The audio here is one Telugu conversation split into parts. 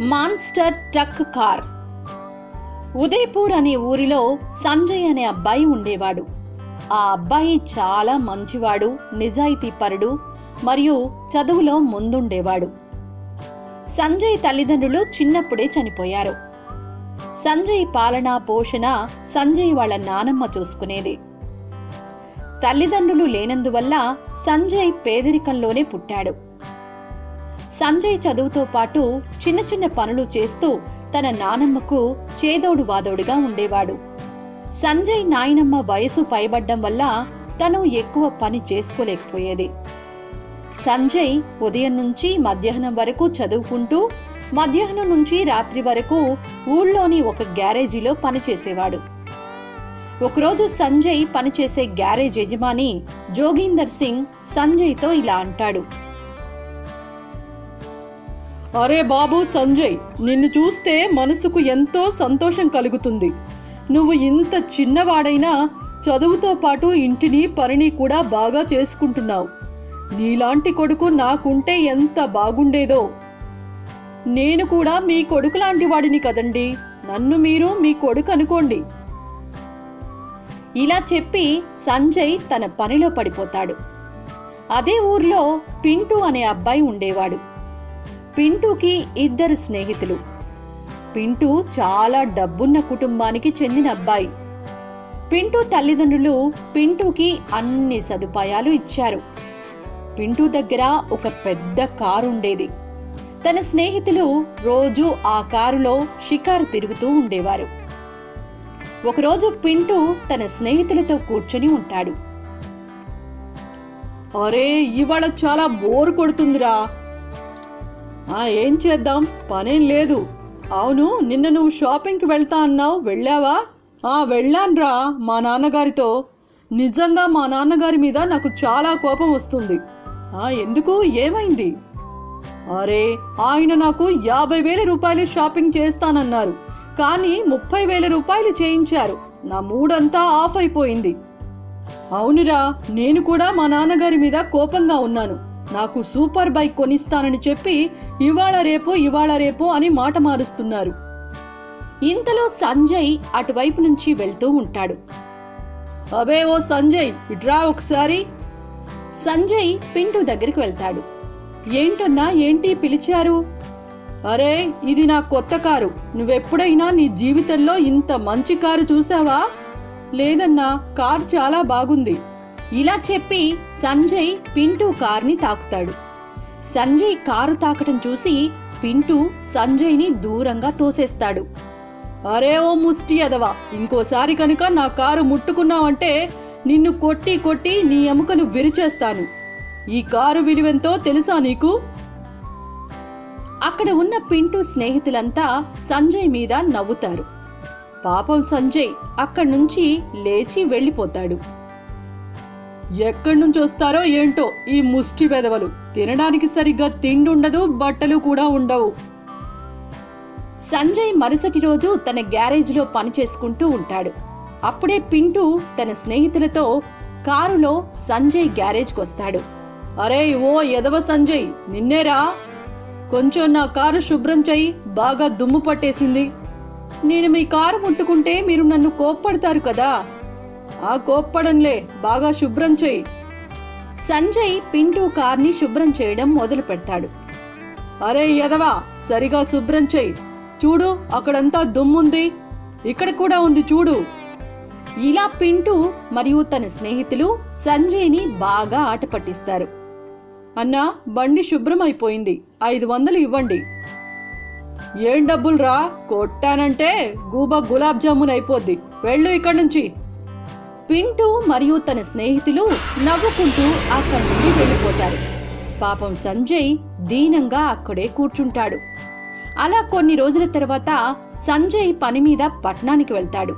Monster truck car. ఉదయపూర్ అనే ఊరిలో సంజయ్ అనే అబ్బాయి ఉండేవాడు. ఆ అబ్బాయి చాలా మంచివాడు నిజాయితీపరుడు మరియు చదువులో ముందుండేవాడు. సంజయ్ తల్లిదండ్రులు చిన్నప్పుడే చనిపోయారు. సంజయ్ పాలన పోషణ సంజయ్ వాళ్ళ నానమ్మ చూసుకునేది. తల్లిదండ్రులు లేనందువల్ల సంజయ్ పేదరికంలోనే పుట్టాడు. సంజయ్ చదువుతో పాటు చిన్న చిన్న పనులు చేస్తూ తన నానమ్మకు చేదోడు వాదోడుగా ఉండేవాడు. సంజయ్ నాయనమ్మ వయసు పైబడ్డం వల్ల తను ఎక్కువ పని చేసుకోలేకపోయేది. సంజయ్ ఉదయం నుంచి మధ్యాహ్నం వరకు చదువుకుంటూ మధ్యాహ్నం నుంచి రాత్రి వరకు ఊళ్ళోని ఒక గ్యారేజీలో పనిచేసేవాడు. ఒకరోజు సంజయ్ పనిచేసే గ్యారేజ్ యజమాని జోగీందర్ సింగ్ సంజయ్తో ఇలా అంటాడు. అరే బాబు సంజయ్ నిన్ను చూస్తే మనసుకు ఎంతో సంతోషం కలుగుతుంది. నువ్వు ఇంత చిన్నవాడైనా చదువుతో పాటు ఇంటిని పనిని కూడా బాగా చేసుకుంటున్నావు. నీలాంటి కొడుకు నాకుంటే ఎంత బాగుండేదో. నేను కూడా మీ కొడుకు లాంటి వాడిని కదండి. నన్ను మీరు మీ కొడుకు అనుకోండి. ఇలా చెప్పి సంజయ్ తన పనిలో పడిపోతాడు. అదే ఊర్లో పింటూ అనే అబ్బాయి ఉండేవాడు. పింటూకి ఇద్దరు స్నేహితులు. పింటూ చాలా డబ్బున్న కుటుంబానికి చెందిన అబ్బాయి. పింటూ తల్లిదండ్రులు పింటూకి అన్ని సదుపాయాలు ఇచ్చారు. పింటూ దగ్గర ఒక పెద్ద కారు ఉండేది తన స్నేహితులు రోజు ఆ కారులో షికారు తిరుగుతూ ఉండేవారు. ఒకరోజు పింటూ తన స్నేహితులతో కూర్చొని ఉంటాడు. అరే ఇవాళ చాలా బోర్ కొడుతుందిరా. ఏం చేద్దాం? పనేం లేదు. అవును నిన్న నువ్వు షాపింగ్కి వెళ్తా అన్నావు వెళ్ళావా? ఆ వెళ్ళాన్రా మా నాన్నగారితో. నిజంగా మా నాన్నగారి మీద నాకు చాలా కోపం వస్తుంది. ఆ ఎందుకు? ఏమైంది? అరే ఆయన నాకు యాభై వేల రూపాయలు షాపింగ్ చేస్తానన్నారు. కానీ ముప్పై వేల రూపాయలు చేయించారు. నా మూడంతా ఆఫ్ అయిపోయింది. అవునురా నేను కూడా మా నాన్నగారి మీద కోపంగా ఉన్నాను. నాకు సూపర్ బైక్ కొనిస్తానని చెప్పి ఇవాళ రేపు ఇవాళ రేపు అని మాట మారుస్తున్నారు. ఇంతలో సంజయ్ అటువైపు నుంచి వెళ్తూ ఉంటాడు. అబే ఓ సంజయ్ ఇట్రా ఒకసారి. సంజయ్ పింటూ దగ్గరికి వెళ్తాడు. ఏంటన్నా ఏంటి పిలిచారు? అరే ఇది నా కొత్త కారు. నువ్వెప్పుడైనా నీ జీవితంలో ఇంత మంచి కారు చూసావా? లేదన్నా కారు చాలా బాగుంది. ఇలా చెప్పి సంజయ్ పింటూ కార్ని తాకుతాడు. సంజయ్ కారు తాకటం చూసి పింటూ సంజయ్ని దూరంగా తోసేస్తాడు. అరే ఓ ముష్టి అదవా ఇంకోసారి కనుక నా కారు ముట్టుకున్నావంటే నిన్ను కొట్టి కొట్టి నీ ఎముకలు విరిచేస్తాను. ఈ కారు విలువెంతో తెలుసా నీకు? అక్కడ ఉన్న పింటూ స్నేహితులంతా సంజయ్ మీద నవ్వుతారు. పాపం సంజయ్ అక్కడి నుంచి లేచి వెళ్ళిపోతాడు. ఎక్కడి నుంచి వస్తారో ఏంటో ఈ ముష్టి వెదవలు తినడానికి సరిగ్గా తిండి ఉండదు బట్టలు కూడా ఉండవు. సంజయ్ మరుసటి రోజు తన గ్యారేజ్లో పని చేసుకుంటూ ఉంటాడు. అప్పుడే పింటూ తన స్నేహితులతో కారులో సంజయ్ గ్యారేజ్కి వస్తాడు అరే ఓ ఎదవ సంజయ్ నిన్నేరా? కొంచెం నా కారు శుభ్రం చెయ్యి బాగా దుమ్ము పట్టేసింది. నేను మీ కారు ముట్టుకుంటే మీరు నన్ను కోప్పడతారు కదా. ఆ కోప్పడంలే బాగా శుభ్రం చెయ్యి. సంజయ్ పింటూ కార్ని శుభ్రం చేయడం మొదలు పెడతాడు అరే ఎదవా సరిగా శుభ్రం చెయ్యి. చూడు అక్కడంతా దుమ్ముంది. ఇక్కడ కూడా ఉంది చూడు. ఇలా పింటూ మరియు తన స్నేహితులు సంజయ్ని బాగా ఆట పట్టిస్తారు. అన్నా బండి శుభ్రం అయిపోయింది ఐదు వందలు ఇవ్వండి. ఏం డబ్బులు రా? కొట్టానంటే గూబా గులాబ్ జామున్ అయిపోద్ది. వెళ్ళు ఇక్కడి నుంచి పింటూ మరియు తన స్నేహితులు నవ్వుకుంటూ అక్కడి నుండి వెళ్ళిపోతారు. పాపం సంజయ్ దీనంగా అక్కడే కూర్చుంటాడు. అలా కొన్ని రోజుల తర్వాత సంజయ్ పని మీద పట్నానికి వెళ్తాడు.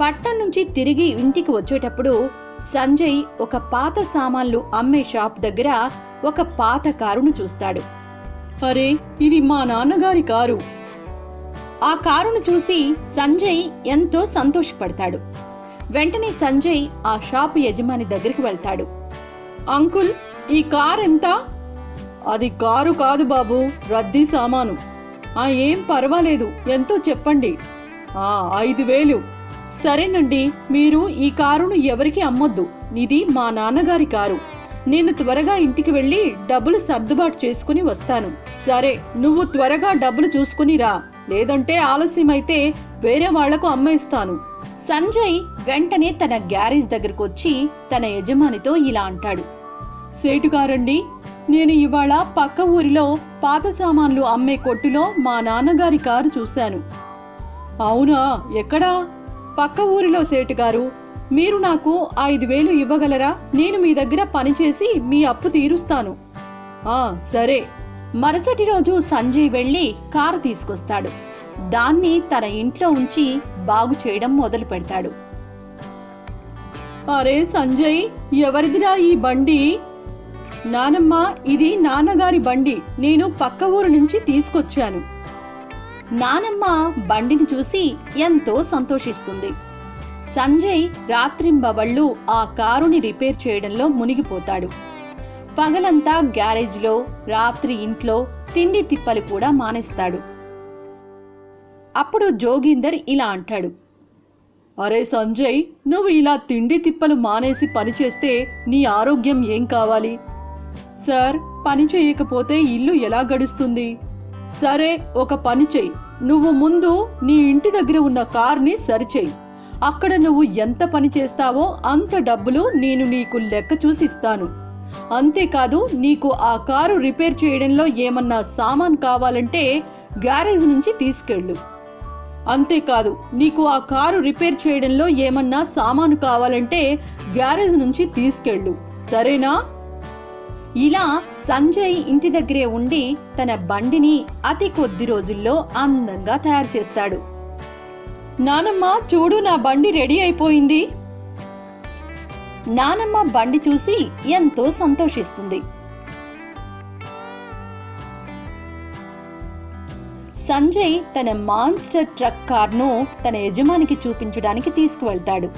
పట్నం నుంచి తిరిగి ఇంటికి వచ్చేటప్పుడు సంజయ్ ఒక పాత సామాన్లు అమ్మే షాప్ దగ్గర ఒక పాత కారును చూస్తాడు. అరే ఇది మా నాన్నగారి కారు. ఆ కారును చూసి సంజయ్ ఎంతో సంతోషపడతాడు. వెంటనే సంజయ్ ఆ షాపు యజమాని దగ్గరికి వెళ్తాడు. అంకుల్ ఈ కార్ ఎంత? అది కారు కాదు బాబు రద్దీ సామాను. ఆ ఏం పర్వాలేదు ఎంతో చెప్పండి. ఆ ఐదు వేలు. సరేనండి మీరు ఈ కారును ఎవరికి అమ్మొద్దు. ఇది మా నాన్నగారి కారు. నేను త్వరగా ఇంటికి వెళ్ళి డబ్బులు సర్దుబాటు చేసుకుని వస్తాను. సరే నువ్వు త్వరగా డబ్బులు చూసుకుని రా. లేదంటే ఆలస్యమైతే వేరే వాళ్ళకు అమ్మేస్తాను. సంజయ్ వెంటనే తన గ్యారేజ్ దగ్గరకు వచ్చి తన యజమానితో ఇలా అంటాడు. సేటుగారండి నేను ఇవాళ పక్క ఊరిలో పాత సామాన్లు అమ్మే కొట్టులో మా నాన్నగారి కారు చూశాను. అవునా? ఎక్కడా? పక్క ఊరిలో సేటుగారు మీరు నాకు ఐదు వేలు ఇవ్వగలరా? నేను మీ దగ్గర పనిచేసి మీ అప్పు తీరుస్తాను. ఆ సరే. మరుసటి రోజు సంజయ్ వెళ్ళి కారు తీసుకొస్తాడు. దాన్ని తన ఇంట్లో ఉంచి బాగు చేయడం మొదలు పెడతాడు. అరే సంజయ్ ఎవరిదిరా ఈ బండి? నానమ్మ ఇది నాన్నగారి బండి. నేను పక్క ఊరు నుంచి తీసుకొచ్చాను. నానమ్మ బండిని చూసి ఎంతో సంతోషిస్తుంది. సంజయ్ రాత్రింబవళ్ళు ఆ కారుని రిపేర్ చేయడంలో మునిగిపోతాడు. పగలంతా గ్యారేజ్లో రాత్రి ఇంట్లో తిండి తిప్పలు కూడా మానేస్తాడు. అప్పుడు జోగీందర్ ఇలా అంటాడు. అరే సంజయ్ నువ్వు ఇలా తిండి తిప్పలు మానేసి పనిచేస్తే నీ ఆరోగ్యం ఏం కావాలి? సార్ పని చేయకపోతే ఇల్లు ఎలా గడుస్తుంది? సరే ఒక పని చెయ్యి నువ్వు ముందు నీ ఇంటి దగ్గర ఉన్న కార్ని సరిచేయి. అక్కడ నువ్వు ఎంత పని చేస్తావో అంత డబ్బులు నేను నీకు లెక్క చూసిస్తాను. అంతేకాదు నీకు ఆ కారు రిపేర్ చేయడంలో ఏమన్నా సామాన్ కావాలంటే గ్యారేజ్ నుంచి తీసుకెళ్ళు. అంతేకాదు నీకు ఆ కారు రిపేర్ చేయడంలో ఏమన్నా సామాను కావాలంటే గ్యారేజ్ నుంచి తీసుకెళ్ళు. సరేనా? ఇలా సంజయ్ ఇంటి దగ్గరే ఉండి తన బండిని అతి కొద్ది రోజుల్లో అందంగా తయారు చేస్తాడు. నానమ్మ చూడు నా బండి రెడీ అయిపోయింది. నానమ్మ బండి చూసి ఎంతో సంతోషిస్తుంది. సంజయ్ తన మాన్స్టర్ ట్రక్ కార్ను తన యజమానికి చూపించడానికి తీసుకువెళ్తాడు.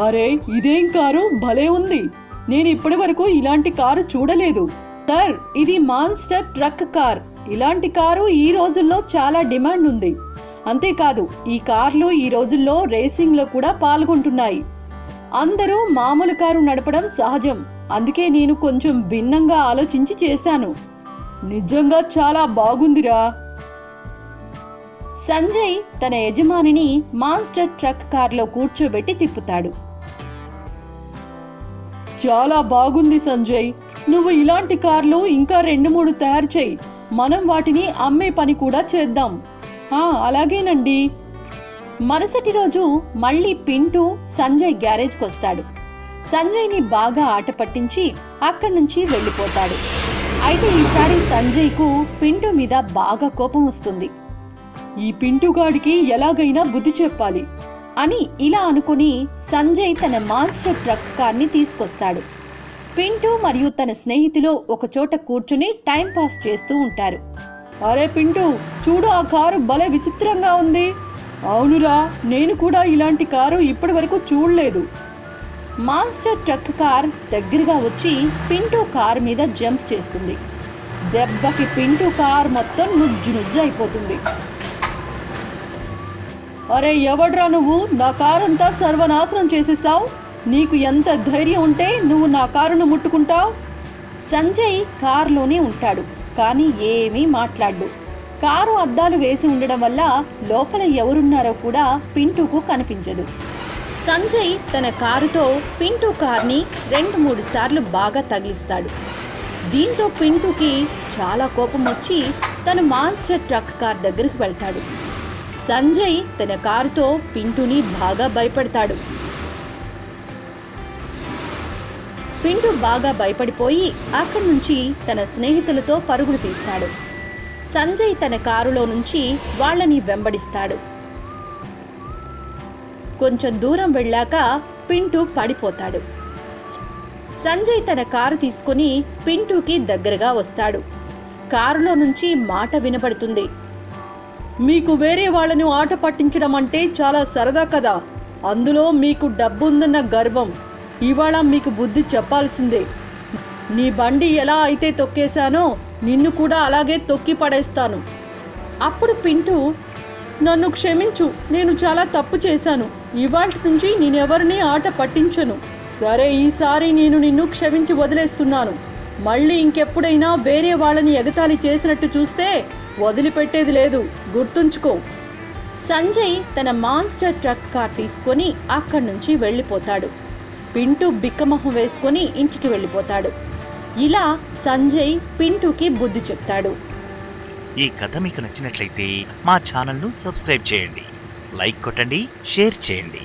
అరే ఇదేం కారు? భలే ఉంది. నేను ఇప్పటి వరకు ఇలాంటి కారు చూడలేదు. సార్ ఇది మాన్స్టర్ ట్రక్ కార్. ఇలాంటి కారు ఈ రోజుల్లో చాలా డిమాండ్ ఉంది. అంతేకాదు ఈ కార్లు ఈ రోజుల్లో రేసింగ్లో కూడా పాల్గొంటున్నాయి. అందరూ మామూలు కారు నడపడం సహజం. అందుకే నేను కొంచెం భిన్నంగా ఆలోచించి చేశాను. నిజంగా చాలా బాగుందిరా. సంజయ్ తన యజమానిని మాన్స్టర్ ట్రక్ కార్లో కూర్చోబెట్టి తిప్పుతాడు. చాలా బాగుంది సంజయ్. నువ్వు ఇలాంటి కార్లు ఇంకా రెండు మూడు తయారు చేయి. మనం వాటిని అమ్మే పని కూడా చేద్దాం. అలాగేనండి. మరుసటి రోజు మళ్ళీ పింటూ సంజయ్ గ్యారేజ్కి వస్తాడు సంజయ్ని బాగా ఆట పట్టించి అక్కడి నుంచి వెళ్ళిపోతాడు. అయితే ఈసారి సంజయ్కు పింటు మీద బాగా కోపం వస్తుంది. ఈ పింటుగాడికి ఎలాగైనా బుద్ధి చెప్పాలి అని ఇలా అనుకుని సంజయ్ తన మాన్స్టర్ ట్రక్ కార్ని తీసుకొస్తాడు. పింటు మరియు తన స్నేహితులు ఒకచోట కూర్చుని టైం పాస్ చేస్తూ ఉంటారు. అరే పింటు చూడు ఆ కారు భలే విచిత్రంగా ఉంది. అవునురా నేను కూడా ఇలాంటి కారు ఇప్పటి వరకు చూడలేదు. మాన్స్టర్ ట్రక్ కార్ దగ్గరగా వచ్చి పింటూ కార్ మీద జంప్ చేస్తుంది. దెబ్బకి పింటూ కార్ మొత్తం నుజ్జు నుజ్జు అయిపోతుంది. అరే ఎవడ్రా నువ్వు? నా కారంతా సర్వనాశనం చేసేసావు. నీకు ఎంత ధైర్యం ఉంటే నువ్వు నా కారును ముట్టుకుంటావు. సంజయ్ కారులోనే ఉంటాడు కానీ ఏమీ మాట్లాడు కారు అద్దాలు వేసి ఉండడం వల్ల లోపల ఎవరున్నారో కూడా పింటూకు కనిపించదు. సంజయ్ తన కారుతో పింటూ కార్ని రెండు మూడు సార్లు బాగా తగిలిస్తాడు. దీంతో పింటూకి చాలా కోపం వచ్చి తను మాన్స్టర్ ట్రక్ కార్ దగ్గరికి వెళ్తాడు. సంజయ్ తన కారుతో పింటూని బాగా భయపడతాడు. పింటు బాగా భయపడిపోయి అక్కడి నుంచి తన స్నేహితులతో పరుగులు తీస్తాడు. సంజయ్ తన కారులో నుంచి వాళ్ళని వెంబడిస్తాడు. కొంచెం దూరం వెళ్ళాక పింటూ పడిపోతాడు. సంజయ్ తన కారు తీసుకుని పింటూకి దగ్గరగా వస్తాడు. కారులో నుంచి మాట వినబడుతుంది. మీకు వేరే వాళ్ళను ఆట పట్టించడం అంటే చాలా సరదా కదా. అందులో మీకు డబ్బుందన్న గర్వం. ఇవాళ మీకు బుద్ధి చెప్పాల్సిందే. నీ బండి ఎలా అయితే తొక్కేశానో నిన్ను కూడా అలాగే తొక్కి పడేస్తాను. అప్పుడు పింటూ నన్ను క్షమించు నేను చాలా తప్పు చేశాను. ఇవాళ నుంచి నేనెవరిని ఆట పట్టించను. సరే ఈసారి నేను నిన్ను క్షమించి వదిలేస్తున్నాను. మళ్ళీ ఇంకెప్పుడైనా వేరే వాళ్ళని ఎగతాళి చేసినట్టు చూస్తే వదిలిపెట్టేది లేదు. గుర్తుంచుకో. సంజయ్ తన మాన్స్టర్ ట్రక్ కార్ తీసుకొని అక్కడి నుంచి వెళ్ళిపోతాడు. పింటూ బిక్కమొహం వేసుకొని ఇంటికి వెళ్ళిపోతాడు. ఇలా సంజయ్ పింటూకి బుద్ధి చెప్తాడు. ఈ కథ మీకు నచ్చినట్లయితే మా ఛానల్ను సబ్స్క్రైబ్ చేయండి. లైక్ కొట్టండి షేర్ చేయండి.